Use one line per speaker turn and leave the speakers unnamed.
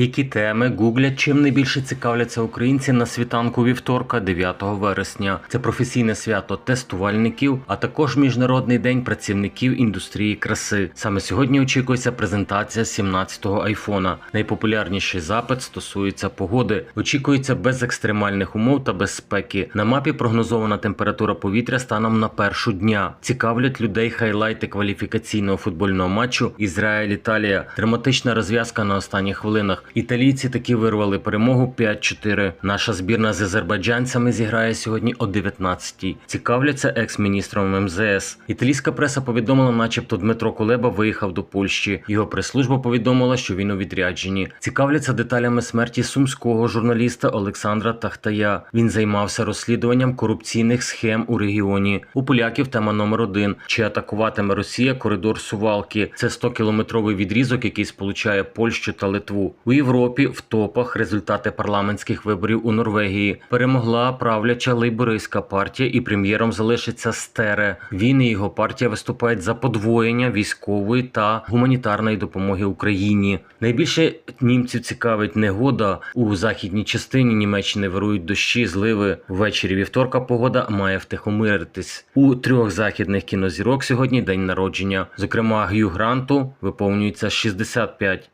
Які теми гуглять, чим найбільше цікавляться українці на світанку вівторка, 9 вересня. Це професійне свято тестувальників, а також міжнародний день працівників індустрії краси. Саме сьогодні очікується презентація 17-го айфона. Найпопулярніший запит стосується погоди. Очікується без екстремальних умов та безпеки. На мапі прогнозована температура повітря станом на першу дня. Цікавлять людей хайлайти кваліфікаційного футбольного матчу Ізраїль-Італія. Драматична розв'язка на останніх хвилинах. Італійці таки вирвали перемогу 5-4. Наша збірна з азербайджанцями зіграє сьогодні о 19-й. Цікавляться екс-міністром МЗС. Італійська преса повідомила, начебто Дмитро Кулеба виїхав до Польщі. Його прес-служба повідомила, що він у відрядженні. Цікавляться деталями смерті сумського журналіста Олександра Тахтая. Він займався розслідуванням корупційних схем у регіоні. У поляків тема номер один: чи атакуватиме Росія коридор Сувалки? Це 100-кілометровий відрізок, який сполучає Польщу та Литву. У Європі в топах результати парламентських виборів у Норвегії перемогла правляча лейбористська партія, і прем'єром залишиться Стере. Він і його партія виступають за подвоєння військової та гуманітарної допомоги Україні. Найбільше німців цікавить негода у західній частині Німеччини вирують дощі, зливи. Ввечері вівторка погода має втихомиритись. У трьох західних кінозірок сьогодні день народження. Зокрема, Г'ю Гранту виповнюється 65.